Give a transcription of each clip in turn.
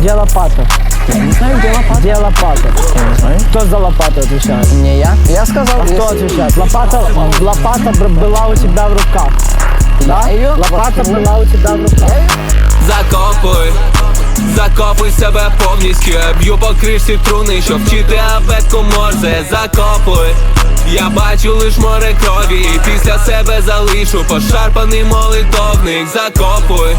Где лопата? Я не знаю, где лопата. Где лопата? Я не знаю. Кто за лопату отвечает? Не я. Я сказал, А кто если- отвечает? Лопата, лопата бр- была у тебя в руках. Да? Лопата воткнул. была у тебя в руках. Закопуй, закопуй себе повністю Я б'ю по кришці труни, щоб вчити абетку морзе Закопуй я бачу лиш море крові І після себе залишу пошарпаний молитовник Закопуй,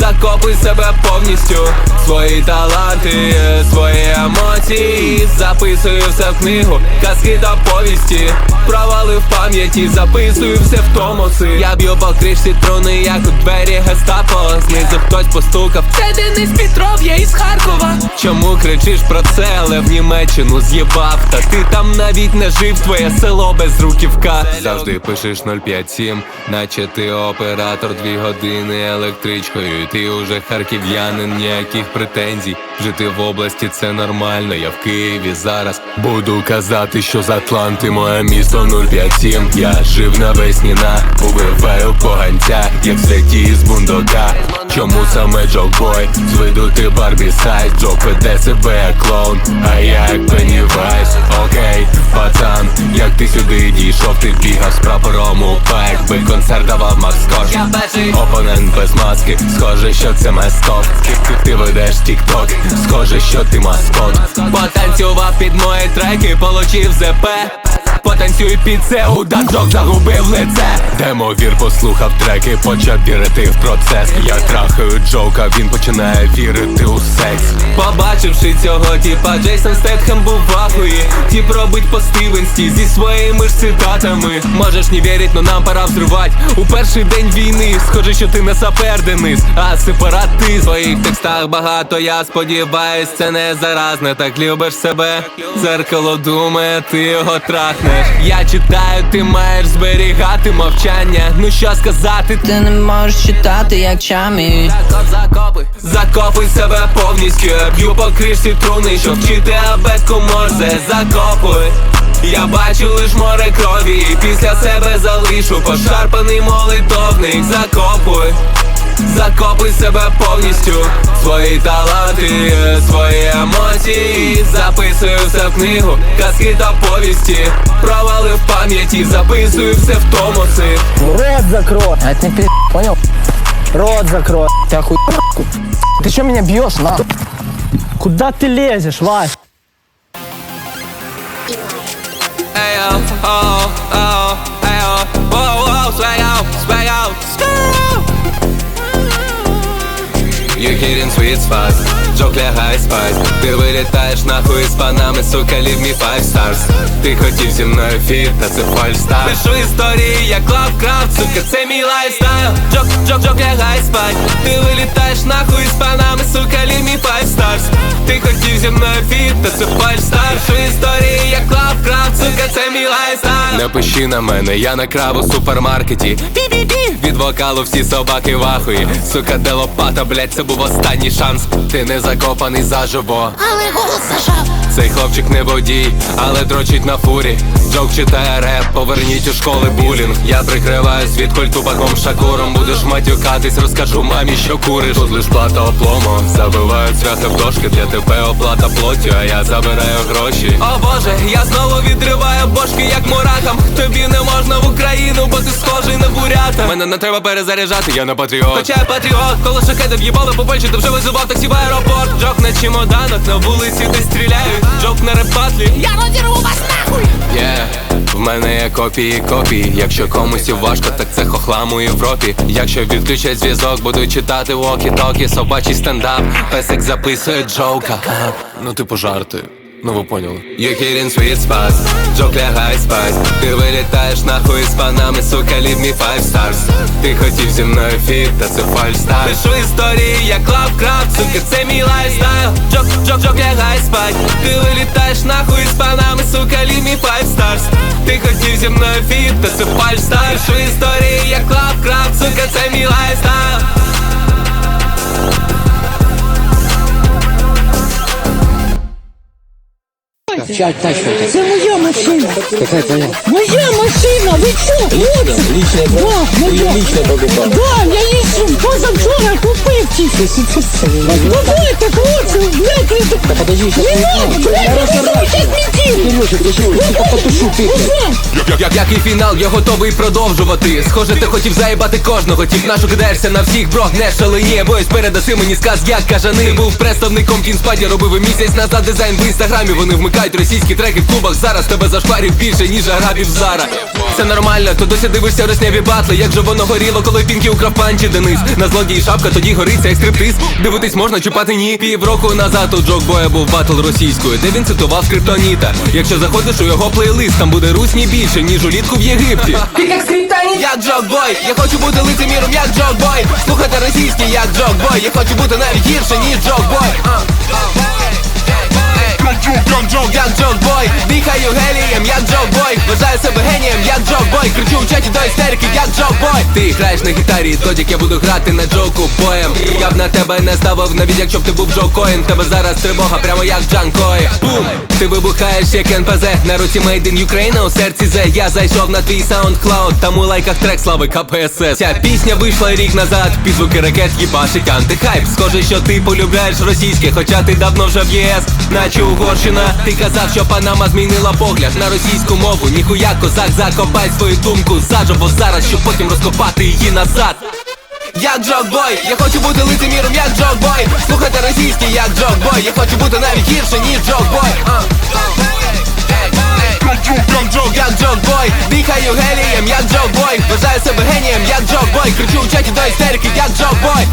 закопуй себе повністю. Свої таланти, свої емоції. Записую все в книгу, казки та повісті. Провали в пам'яті, записую все в томоси Я б'ю по кришці труни, як у двері гестапо. Знизу хтось постукав. Це Денис Петров, я із Харкова. Чому кричиш про це, але в Німеччину з'їбав? Та ти там навіть не жив, твоє село без руківка. Завжди пишеш 057, наче ти оператор Дві години електричкою, і ти уже харків'янин, ніяких претензій. Жити в області це нормально, я в Києві зараз. Буду казати, що з Атланти моє місто 057 Я жив навесні на убиваю поганця, як святі з бундока. Чому саме Джокбой? З виду ти Барбі Сайз. Джок веде себе як клоун, а я як Пеннівайз Окей, пацан, як ти сюди дійшов, ти бігав з прапором у пек Би концерт давав Макс Корж Опонент без маски, схоже, що це ти, ти ведеш тік-ток, схоже, що ти маскот. Потанцював під мої треки, получив ЗП Потанцюй під це, удаджок загубив лице. Демовір послухав треки, почав вірити в процес. Я трахаю джока, він починає вірити у секс. Побачивши цього тіпа, Джейсон Стетхем був в ахуї. Тіп робить пости в зі своїми ж цитатами. Можеш не вірить, но нам пора взривать У перший день війни, схоже, що ти не сапер Денис, а сепаратист В своїх текстах багато, я сподіваюсь, це не заразне. Так любиш себе, зеркало думає, ти його трахнеш Я читаю, ти маєш зберігати мовчання. Ну що сказати, Ти не можеш читати, як чамі. Закопи, закопуй себе повністю Я б'ю по кришці труни, щоб вчити абетку морзе. Закопуй. Я бачу лиш море крові І після себе залишу пошарпаний молитовник. Закопуй Закопуй себе повністю Свої таланти, свої емоції Записую все в книгу, казки та повісті Провали в пам'яті, записую все в томоси Рот закрой. А это не пи***, понял? Рот закрой. Ты охуел? Ты что меня бьешь, на? Куда ты лезешь, Вась? Ayo, oh, oh, ayo, Sweet spots, джок лягай спать Ти вилітаєш нахуй з панами, сука, leave me five stars. Ти хотів зі мною фіт, та це фальстар Пишу історії, як Лавкрафт, сука, це мій лайфстайл. Джок, джок, джок, лягай спать Ти вилітаєш нахуй з панами, сука, leave me five stars. Ти хотів зі мною фіт, та це фальстар Пишу історії, як Лавкрафт, сука, це мій лайфстайл Не пиши на мене, я накрав у супермаркеті. Пі-пі-пі, від вокалу всі собаки вахуї Сука, де лопата, блять, це був останній шанс. Ти не закопаний заживо. Але голос зажав. Цей хлопчик не водій, але дрочить на фурі. Джок читає реп, поверніть у школи булінг. Я прикриваюсь від культу шакуром. Будеш матюкатись, розкажу мамі, що куриш. Тут лиш плата оплому, забивають цвяхи в дошки, для тебе оплата плоттю, а я забираю гроші. О боже, я знову відриваю бошки, як мурахам. Тобі не можна в Україну, бо ти схожий на бурята. Мене не треба перезаряджати, я не патріот. Хоча я патріот, коли шахеди в'їбали по Польщі, ти вже визивав таксі в аеропорт. Джок на чемоданах, на вулиці, де стріляють. Джок на репатлі. Я розірву вас нахуй. Yeah. В мене є копії копії. Якщо комусь і важко, так це хохлам у Європі. Якщо відключать зв'язок, буду читати вокі-токі, собачий стендап. Песик записує джоука. Ну, ти жарти. Ну ви поняли. You hitting sweet spots, джок лягай спать Ти вилітаєш нахуй з панами, сука, leave me five stars. Ти хотів зі мною фіт, та це фальстар Пишу історії, як Лавкрафт, сука, це мій лайфстайл Джок, джок, джок, лягай спать Ти вилітаєш нахуй з панами, сука, leave me five stars. Ти хотів зі мною фіт, та це фальстар Пишу історії, як Лавкрафт, сука, це мій лайфстайл Це моя машина. Какая твоя? Моя машина, ви що, хлопці? Личная, Да, моя. личная покупала. Да, я її позавчора купила. появтися. Ну давайте, хлопці, блядь, это... Да подожди, сейчас не надо, блядь, разорвался. Як, як, як і фінал, я готовий продовжувати. Схоже, ти хотів заїбати кожного, тіп нашу кидаєшся на всіх, бро, не шалені, боюсь передаси мені сказ, як кажани Був представником кінспаді, робив місяць назад дизайн в інстаграмі. Вони вмикають російські треки в клубах. Зараз тебе зашпарів більше, ніж арабів зара. Це нормально, то досі дивишся росняві батли. Як же воно горіло, коли пінки украв панчі Денис. На злодії шапка, тоді гориться як стриптиз. Дивитись можна, чіпати ні. Півроку назад у Джок Боя був батл російською, де він цитував скриптоніта. Якщо заходиш у його плейлист, там буде русні більше, ніж улітку в Єгипті. Ти як скриптані? як джокбой, Я хочу бути лицеміром, як джокбой Слухати російський, як Джок Бой. Я хочу бути навіть гірше, ніж Джок. Як Джок Бой, дихаю гелієм, як Джок Бой Вважаю себе генієм, як Джок Бой Кричу в чаті до істерики, як Джок Бой Ти граєш на гітарі, додік я буду грати на Джоку боєм. Я б на тебе не ставив, навіть якщо б ти був Джо Коін. Тебе зараз тривога, прямо як Джан Кой. Бум! Ти вибухаєш як НПЗ На руці Made in Ukraine, у серці Зе. Я зайшов на твій SoundCloud Там у лайках трек слави КПСС Ця пісня вийшла рік назад. Під звуки ракет їбашить антихайп. Схоже, що ти полюбляєш російське Хоча ти давно вже в ЄС. Наче Угорщина. Ти казав, що Панама змінила погляд на російську мову. Ніхуя козак, закопай свою думку заживо зараз, щоб потім розкопати її назад. Як Джок Бой, я хочу бути лицеміром, як Джок Бой. Слухати російський, як Джок Бой. Я хочу бути навіть гірше, ніж Джок Бой. А. Як Джок Бой, дихаю гелієм, як Джок Бой. Вважаю себе генієм, як Джок Бой. Кричу в чаті до істерики, як Джок Бой